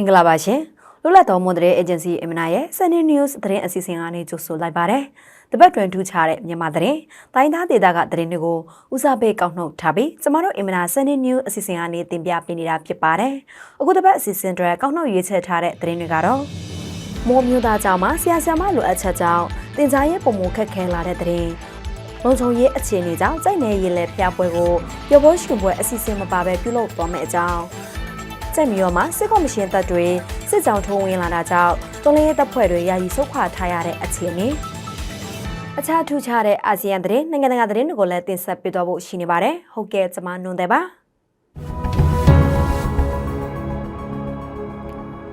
င်္ဂလာပါရှင်လွတ်လပ်သောမွန်တဲ့အေဂျင်စီအမနာရဲ့ Sunny News သတင်းအစီအစဉ်ကနေကြိုဆိုလိုက်ပါတယ်တပတ်တွင်ထူးခြားတဲ့မြန်မာသတင်းတိုင်းသားဒေသကသတင်းတွေကိုဦးစားပေးကောက်နှုတ်ထားပြီးကျမတို့အမနာ Sunny News အစီအစဉ်ကနေတင်ပြပေးနေတာဖြစ်ပါတယ်အခုတစ်ပတ်အစီအစဉ်တွေကောက်နှုတ်ရွေးချယ်ထားတဲ့သတင်းတွေကတော့မိုးမျိုးသားကြောင့်မှဆရာဆရာမလိုအပ်ချက်ကြောင့်တင် जा ရဲ့ပုံမခက်ခဲလာတဲ့သတင်းလုံခြုံရေးအခြေအနေကြောင့်စိတ်နေရည်လဲဖျားပွဲကိုပျော်ပွဲရှင်ပွဲအစီအစဉ်မပါဘဲပြုလုပ်သွားမယ့်အကြောင်း ကြက်မီရောမှာစစ်ကော်မရှင်တပ်တွေစစ်ကြောင်ထုံးဝင်လာတာကြောင့်တွန်းလင်းရေးတပ်ဖွဲ့တွေယာယီဆုတ်ခွာထားရတဲ့အခြေအနေအခြားထူးခြားတဲ့အာဆီယံသတင်းနိုင်ငံတကာသတင်းတွေကိုလည်းတင်ဆက်ပေးသွားဖို့ရှိနေပါတယ်ဟုတ်ကဲ့ကျွန်မနွန်တယ်ပါ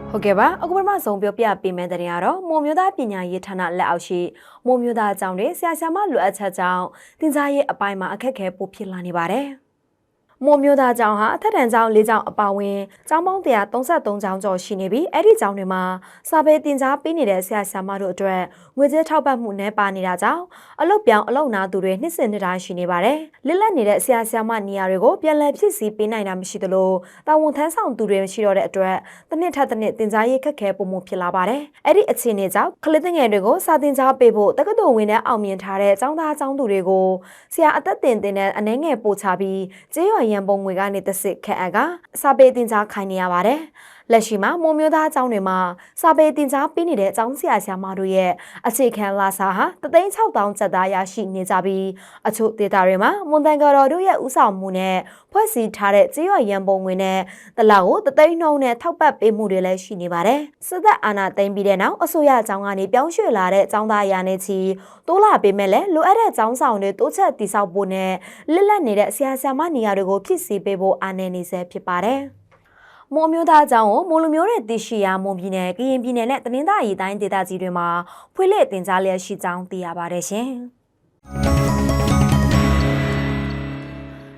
ဟုတ်ကဲ့ပါအခုပထမဆုံးပြောပြပေးမယ့်တဲ့ရင်ကတော့မွန်မျိုးသားပညာရေးဌာနလက်အောက်ရှိမွန်မျိုးသားအကြောင်းတွေဆရာဆရာမလိုအပ်ချက်ကြောင့်တင်စားရေးအပိုင်းမှာအခက်အခဲပိုဖြစ်လာနေပါတယ်။ မိုးမျိုးသားကျောင်းဟာအထက်တန်းကျောင်း၄ကျောင်းအပါအဝင်ကျောင်းပေါင်း133ကျောင်းကျော်ရှိနေပြီးအဲ့ဒီကျောင်းတွေမှာစာပေသင်ကြားပေးနေတဲ့ဆရာဆရာမတို့အတွက်ငွေကြေးထောက်ပံ့မှုနဲ့ပါနေတာကြောင့်အလုပ်ပြောင်းအလုပ်နာသူတွေနှစ်စဉ်နှစ်တိုင်းရှိနေပါတယ်။လစ်လက်နေတဲ့ဆရာဆရာမနေရာတွေကိုပြန်လည်ဖြစ်စီပေးနိုင်တာမရှိသလိုတာဝန်ထမ်းဆောင်သူတွေမရှိတော့တဲ့အတွက်တစ်နှစ်ထပ်တစ်နှစ်သင်ကြားရေးခက်ခဲပုံမှုဖြစ်လာပါတယ်။အဲ့ဒီအခြေအနေကြောင့်ကလေးငယ်တွေကိုစာသင်ကြားပေးဖို့တက္ကသိုလ်ဝင်တဲ့အောင်မြင်ထားတဲ့ကျောင်းသားကျောင်းသူတွေကိုဆရာအသက်တင်တင်တဲ့အနေငယ်ပို့ချပြီးကျေးရွာရန်ပုံငွေကနေတစ်စစ်ခက်အပ်ကစာပေတင်ကြားခိုင်းနေရပါတယ်။ လက်ရှိမှာမွန်မျိုးသားအကြောင်းတွေမှာစာပေတင်ကြားပေးနေတဲ့အကြောင်းဆရာဆရာမတို့ရဲ့အခြေခံလာစာဟာ36000ကျပ်သားရရှိနေကြပြီးအချို့ဒေတာတွေမှာမွန်တန်ကတော်တို့ရဲ့ဥဆောင်မှုနဲ့ဖွဲ့စည်းထားတဲ့ကြေးရွာရန်ပုံငွေနဲ့တလောက်ကိုတသိန်းနှုန်းနဲ့ထောက်ပံ့ပေးမှုတွေလည်းရှိနေပါတယ်စစ်တပ်အာဏာသိမ်းပြီးတဲ့နောက်အစိုးရအကြောင်းကနေပြောင်းရွှေ့လာတဲ့အကြောင်းသားရာနဲ့ချီတိုးလာပေမဲ့လည်းလိုအပ်တဲ့အကြောင်းဆောင်တွေတိုးချက်တည်ဆောက်ဖို့နဲ့လစ်လက်နေတဲ့ဆရာဆရာမနေရာတွေကိုဖြစ်စီပေးဖို့အားနည်းနေဆဲဖြစ်ပါတယ် မွန်မျိုးသားအကြောင်းကိုမွန်လူမျိုးတွေသိရှိရာမွန်ပြည်နယ်ကရင်ပြည်နယ်နဲ့တနင်္သာရီတိုင်းဒေသကြီးတွေမှာဖွေးလှစ်တင်ကြားလျက်ရှိကြောင်းသိရပါတယ်ရှင်။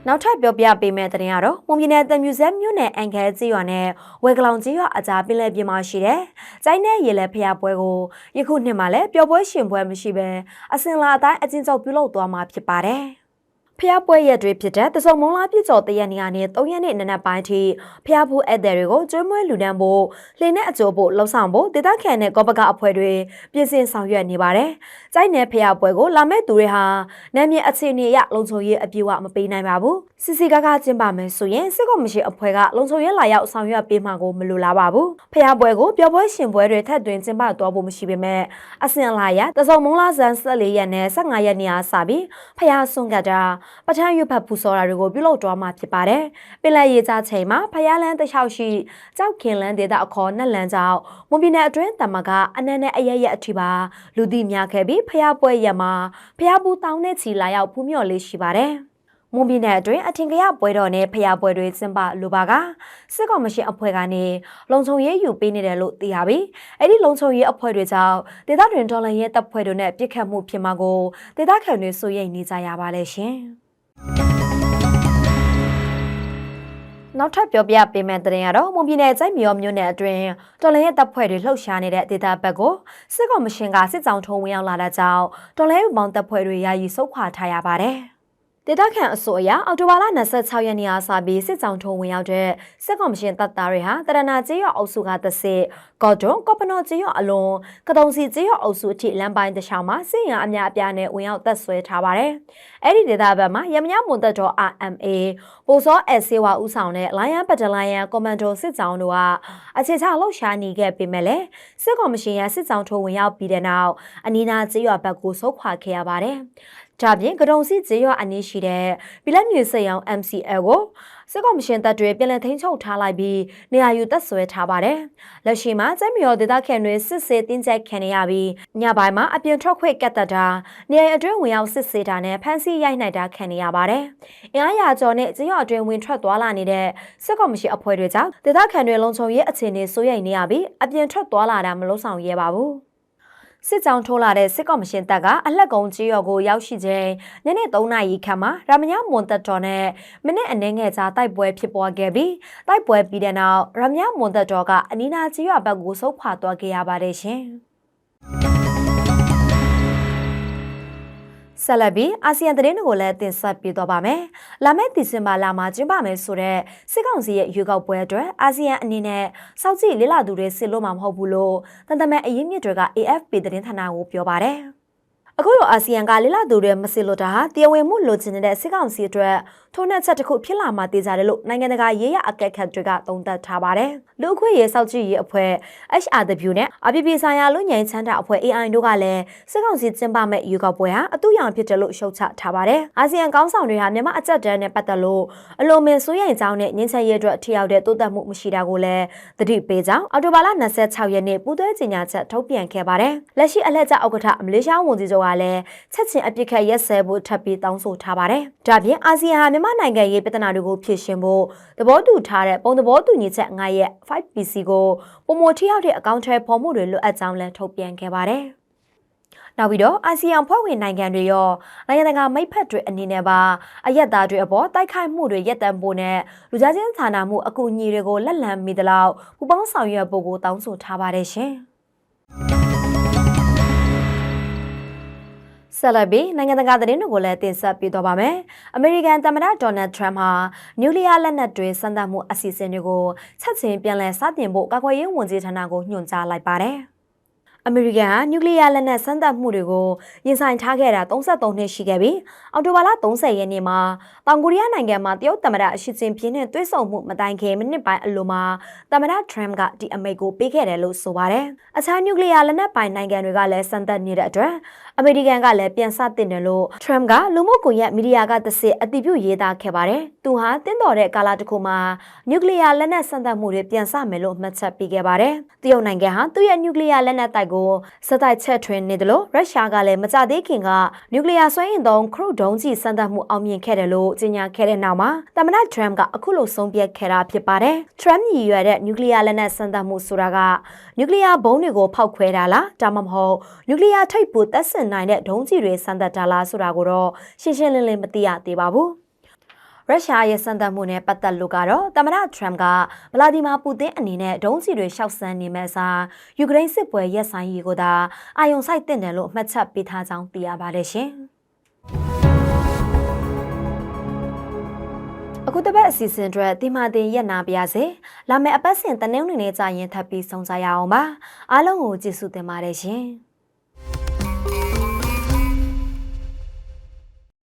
နောက်ထပ်ပြောပြပေးမယ့်တဲ့ရင်ကတော့မွန်ပြည်နယ်တမြူဆက်မြို့နယ်အန်ခဲကျေးရွာနဲ့ဝဲကလောင်ကျေးရွာအကြားပင်လယ်ပြင်မှာရှိတဲ့ကျိုင်းနဲ့ရေလဲဖျားပွဲကိုယခုနှစ်မှာလည်းပျော်ပွဲရှင်ပွဲမရှိဘဲအစင်လာအတိုင်းအကျဉ်းချုပ်ပြုလုပ်သွားမှာဖြစ်ပါတယ်။ ဖျားပွဲရက်တွေဖြစ်တဲ့တစုံမုံလာပြည့်ကျော်တရက်နေရာနဲ့၃ရက်နေ့နနက်ပိုင်းထိဖျားဖို့ဧည့်သည်တွေကိုကျွေးမွေးလူဒန်းဖို့လှင်းနဲ့အကျိုးဖို့လှုံ့ဆော်ဖို့ဒေသခံနဲ့ကောပကအဖွဲ့တွေပြင်ဆင်ဆောင်ရွက်နေပါတယ်။ကြိုက်နယ်ဖျားပွဲကိုလာမဲ့သူတွေဟာနာမည်အခြေအနေအရလုံခြုံရေးအပြည့်အဝမပေးနိုင်ပါဘူး။စီစီကားကားကျင်းပမယ်ဆိုရင်စစ်ကော်မရှင်အဖွဲ့ကလုံခြုံရေးလာရောက်ဆောင်ရွက်ပေးမှာကိုမလိုလားပါဘူး။ဖျားပွဲကိုပျော်ပွဲရှင်ပွဲတွေထပ်တွင်ကျင်းပသွားဖို့မရှိပေမဲ့အစင်လာရတစုံမုံလာဇန်14ရက်နဲ့15ရက်နေ့အားစပြီးဖျားဆွန်ကတာပထမရွတ်ဖတ်ပူစောတာတွေကိုပြုလုပ်သွားမှာဖြစ်ပါတယ်။ပင်လယ်ရေကြားချိန်မှာဖယားလန်းတလျှောက်ရှိကြောက်ခင်လန်းဒေသအခေါ်နဲ့လန်းကြောင့်မွန်ပြည်နယ်အတွင်းတမကအနက်နဲ့အရရက်အထိပါလူသိများခဲ့ပြီးဖယားပွဲရက်မှာဖယားပူတောင်းနဲ့ချီလာရောက်ဖူးမြော်လေးရှိပါတယ်။ မွန်ပြည်နယ်အတွင်းအထင်ကရပွဲတော်နဲ့ဖျားပွဲတွေကျင်းပလိုပါကစစ်ကောင်မရှင်အဖွဲ့ကနေလုံခြုံရေးယူပေးနေတယ်လို့သိရပြီးအဲ့ဒီလုံခြုံရေးအဖွဲ့တွေကြောင့်ဒေသတွင်ဒေါ်လာရဲတပ်ဖွဲ့တို့နဲ့ပြစ်ခတ်မှုဖြစ်မှာကိုဒေသခံတွေစိုးရိမ်နေကြရပါလဲရှင်။နောက်ထပ်ပြောပြပေးမယ့်တဲ့ရင်ကတော့မွန်ပြည်နယ်ကျိုက်မြော်မြို့နယ်အတွင်းတော်လိုင်းရဲ့တပ်ဖွဲ့တွေလှုပ်ရှားနေတဲ့ဒေသဘက်ကိုစစ်ကောင်မရှင်ကစစ်ကြောင်းထုံးဝင်ရောက်လာတဲ့ကြောင့်တော်လိုင်းဘောင်တပ်ဖွဲ့တွေယာယီဆုတ်ခွာထားရပါတယ်။ ဒေသခံအစိုးရအော်တိုဘာလ26ရက်နေ့အားစပြီးစစ်ကြောင်းထုံးဝင်ရောက်တဲ့စစ်ကော်မရှင်တပ်သားတွေဟာတရနာကျေးရွာအုပ်စုကတစစ်ကော့တွန်ကော့ပနောကျေးရွာအလွန်ကတုံစီကျေးရွာအုပ်စုအထိလမ်းပိုင်းတစ်ချောင်းမှာစစ်ရန်အများအပြားနဲ့ဝင်ရောက်တပ်ဆွဲထားပါတယ်။အဲ့ဒီဒေသဘက်မှာရမညမွန်တပ်တော် RMA ပိုစောအဆေဝါဦးဆောင်တဲ့ Lion Battalion Commando စစ်ကြောင်းတို့ကအခြေချလှုပ်ရှားနေခဲ့ပေမဲ့လည်းစစ်ကော်မရှင်ရဲ့စစ်ကြောင်းထုံးဝင်ရောက်ပြီးတဲ့နောက်အနီးနားကျေးရွာဘက်ကိုဆုတ်ခွာခဲ့ရပါတယ်။ ဒါပြင်ကတုံစီကျေးရွာအနီးရှိတဲ့ဘီလက်မြေစက်ရောင် MCL ကိုစစ်ကော်မရှင်တပ်တွေပြည်လည်ထိန်းချုပ်ထားလိုက်ပြီးနေရာယူတပ်ဆွဲထားပါတယ်။လက်ရှိမှာကျမ်းမြော်ဒေသခံတွေစစ်ဆေးတင်းကျပ်ခံနေရပြီးညပိုင်းမှာအပြင်ထွက်ခွင့်ကတ်တတာနေရာအတွင်းဝင်ရောက်စစ်ဆေးတာနဲ့ဖမ်းဆီးရိုက်နှိုက်တာခံနေရပါတယ်။အင်အားရာကျော်နဲ့ကျေးရွာအတွင်းဝင်ထွက်သွားလာနေတဲ့စစ်ကော်မရှင်အဖွဲ့တွေကြောင့်ဒေသခံတွေလုံခြုံရေးအခြေအနေစိုးရိမ်နေရပြီးအပြင်ထွက်သွားလာတာမလုပ်ဆောင်ရဲပါဘူး။ စစ်ကြောင်းထိုးလာတဲ့စစ်ကော်မရှင်တပ်ကအလက်ကုံကြီးရော်ကိုရောက်ရှိချိန်ညနေ3နာရီခန့်မှာရမညာမွန်တပ်တော်နဲ့မိနစ်အနည်းငယ်ကြာတိုက်ပွဲဖြစ်ပွားခဲ့ပြီးတိုက်ပွဲပြီးတဲ့နောက်ရမညာမွန်တပ်တော်ကအနီးနားကြီးရွာဘက်ကိုဆုတ်ခွာသွားခဲ့ရပါတယ်ရှင်။ ဆက်လက်ပြီးအာဆီယံသတင်းတွေကိုလည်းတင်ဆက်ပေးသွားပါမယ်။လာမယ့်ဒီဇင်ဘာလမှာကျင်းပမယ်ဆိုတဲ့စစ်ကောင်စီရဲ့ရွေးကောက်ပွဲအတွက်အာဆီယံအနေနဲ့စောင့်ကြည့်လေ့လာသူတွေစစ်လို့မှာမဟုတ်ဘူးလို့တန်တမန်အရင်းမြစ်တွေက AFP သတင်းဌာနကိုပြောပါတယ်။ အခုလိုအာဆီယံကလေလာသူတွေမစစ်လို့တာဟာတရားဝင်မှုလိုချင်နေတဲ့စစ်ကောင်စီအတွက်ထိုးနှက်ချက်တစ်ခုဖြစ်လာမှသိကြတယ်လို့နိုင်ငံတကာရေးရအကဲခတ်တွေကသုံးသပ်ထားပါတယ်။လူအခွင့်ရေးစောင့်ကြည့်ရေးအဖွဲ့ HRW နဲ့အပြည်ပြည်ဆိုင်ရာလူငယ်ချမ်းသာအဖွဲ့ AI တို့ကလည်းစစ်ကောင်စီကျင်းပမဲ့ရွေးကောက်ပွဲဟာအတူရောင်ဖြစ်တယ်လို့ရှုတ်ချထားပါတယ်။အာဆီယံကောင်းဆောင်တွေဟာမြန်မာအကြက်တန်းနဲ့ပတ်သက်လို့အလိုမင်းစိုးရိမ်ကြောင်းနဲ့ငင်းချက်ရေးအတွက်ထိရောက်တဲ့တိုးတက်မှုမရှိတာကိုလည်းသတိပေးကြောင်းအော်တိုဘာလ26ရက်နေ့ပူးတွဲကြေညာချက်ထုတ်ပြန်ခဲ့ပါတယ်။လက်ရှိအလှည့်ကျဥက္ကဋ္ဌမလေးရှားဝန်ကြီးချုပ်ကလည်းချက်ချင်းအပြစ်ခတ်ရက်စဲဖို့ထပ်ပြီးတောင်းဆိုထားပါတယ်။ဒါပြင်အာဆီယံဟာမြန်မာနိုင်ငံရေးပြဿနာတွေကိုဖြေရှင်းဖို့သဘောတူထားတဲ့ပုံသဘောတူညီချက်9ရက် 5PC ကိုပုံမထိရောက်တဲ့အကောင့်ထဲပေါ်မှုတွေလွတ်အပ်ကြောင်းလည်းထုတ်ပြန်ခဲ့ပါတယ်။နောက်ပြီးတော့အာဆီယံဖွဲ့ဝင်နိုင်ငံတွေရောနိုင်ငံတကာမိတ်ဖက်တွေအနေနဲ့ပါအယက်သားတွေအပေါ်တိုက်ခိုက်မှုတွေရပ်တန့်ဖို့နဲ့လူသားချင်းစာနာမှုအကူအညီတွေကိုလက်လံမိသလောက်ပူပေါင်းဆောင်ရွက်ဖို့ကိုတောင်းဆိုထားပါတယ်ရှင်။ ဆက်လက်ပြီးနိုင်ငံတကာသတင်းတွေကိုလည်းတင်ဆက်ပေးသွားပါမယ်။အမေရိကန်သမ္မတဒေါ်နယ်ထရမ့်ဟာနျူကလ িয়ার လက်နက်တွေစမ်းသပ်မှုအစီအစဉ်တွေကိုချက်ချင်းပြန်လည်စတင်ဖို့ကာကွယ်ရေးဝန်ကြီးဌာနကိုညွှန်ကြားလိုက်ပါတယ်။ အမေရိကန်ဟာနျူကလ িয়ার လက်နက်စမ်းသပ်မှုတွေကိုရင်ဆိုင်ထားခဲ့တာ33နှစ်ရှိခဲ့ပြီးအော်တိုဘာလ30ရက်နေ့မှာတောင်ကိုရီးယားနိုင်ငံမှာတရုတ်သမ္မတအရှိချင်းပြင်းနဲ့တွဲဆုံမှုမတိုင်ခင်မိနစ်ပိုင်းအလိုမှာသမ္မတထရမ့်ကဒီအမိန့်ကိုပေးခဲ့တယ်လို့ဆိုပါတယ်။အခြားနျူကလ িয়ার လက်နက်ပိုင်နိုင်ငံတွေကလည်းစမ်းသပ်နေတဲ့အတွက်အမေရိကန်ကလည်းပြန်ဆတင်တယ်လို့ထရမ့်ကလူမှုကွန်ရက်မီဒီယာကသစစ်အတည်ပြုရေးသားခဲ့ပါတယ်။သူဟာတင်းတော်တဲ့ကာလတစ်ခုမှာနျူကလ িয়ার လက်နက်စမ်းသပ်မှုတွေပြန်ဆမယ်လို့မှတ်ချက်ပေးခဲ့ပါတယ်။တရုတ်နိုင်ငံဟာသူ့ရဲ့နျူကလ িয়ার လက်နက်တိုက် ကိုစတိုက်ချက်ထွင်နေတယ်လို့ရုရှားကလည်းမကြသေးခင်ကနျူကလ িয়ার စွမ်းအင်သုံးခရုဒုံးကြီးစမ်းသပ်မှုအောင်မြင်ခဲ့တယ်လို့ကြေညာခဲ့တဲ့နောက်မှာသမ္မတထရမ့်ကအခုလိုဆုံးဖြတ်ခဲ့တာဖြစ်ပါတယ်။ထရမ့်ရည်ရွယ်တဲ့နျူကလ িয়ার လက်နက်စမ်းသပ်မှုဆိုတာကနျူကလ িয়ার ဘုံးတွေကိုဖောက်ခွဲတာလားဒါမှမဟုတ်နျူကလ িয়ার ထိပ်ပူတက်ဆင်နိုင်တဲ့ဒုံးကြီးတွေစမ်းသပ်တာလားဆိုတာကိုတော့ရှင်းရှင်းလင်းလင်းမသိရသေးပါဘူး။ ရုရှားရဲ့စံတမ်းမှုနဲ့ပတ်သက်လို့ကတော့သမ္မတထရမ့်ကဗလာဒီမာပူတင်အနေနဲ့ဒုံးကျည်တွေရှောက်ဆန်းနေမဲ့စားယူကရိန်းစစ်ပွဲရက်ဆိုင်ရေးကိုသာအာယုံဆိုင်တင်တယ်လို့အမှတ်ချက်ပေးထားကြောင်းသိရပါတယ်ရှင်။အခုတစ်ပတ်အစီအစဉ်အတွက်ဒီမာတင်ရက်နာပါရစေ။လာမယ့်အပတ်စဉ်တနင်္ဂနွေနေ့ကျရင်ထပ်ပြီးဆုံကြရအောင်ပါ။အားလုံးကိုကျေးဇူးတင်ပါတယ်ရှင်။